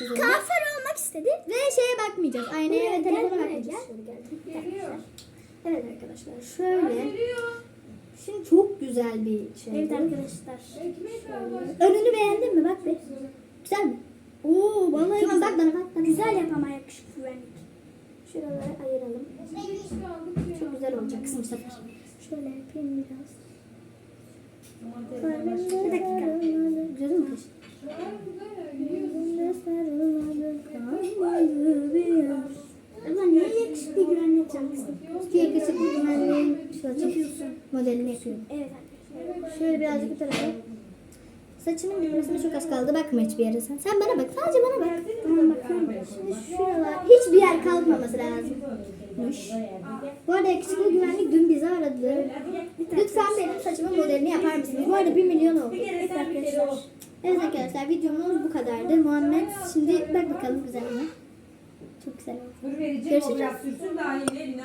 yapacağız onu. Olmak istedi ve şeye bakmayacağız. Aynaya ve telefona bakmayacağız. Evet arkadaşlar şöyle. Şimdi çok güzel bir şey. Evet arkadaşlar. Önünü beğendin mi? Bak be. Güzel mi? Oo vallahi tamam, bak bana bak bana. Güzel yap ama yakışık güvenlik. Şuraları ayıralım. Çok güzel olacak kısım sefer. Şöyle yapayım biraz. Görmem güvenliğin şu açık Yapıyorsun. modelini yapıyorum. Evet. Şöyle birazcık bu tarafa. Saçımın bitmesine çok az kaldı. Bakma hiçbir yere sen. Sen bana bak. Sadece bana bak. Tamam bakıyorum. Şimdi şuralar. Hiçbir yer kalkmaması lazım. Bu arada yakışıklı güvenlik dün bizi aradı. Lütfen benim saçımın modelini yapar mısınız? Bu arada 1 milyon oldu. Evet arkadaşlar. Evet arkadaşlar videomuz bu kadardı. Muhammed şimdi bak bakalım güzel mi? Çok güzel oldu. Dur vereceğim Görüşürüz. o biraz sürsün daha yine eline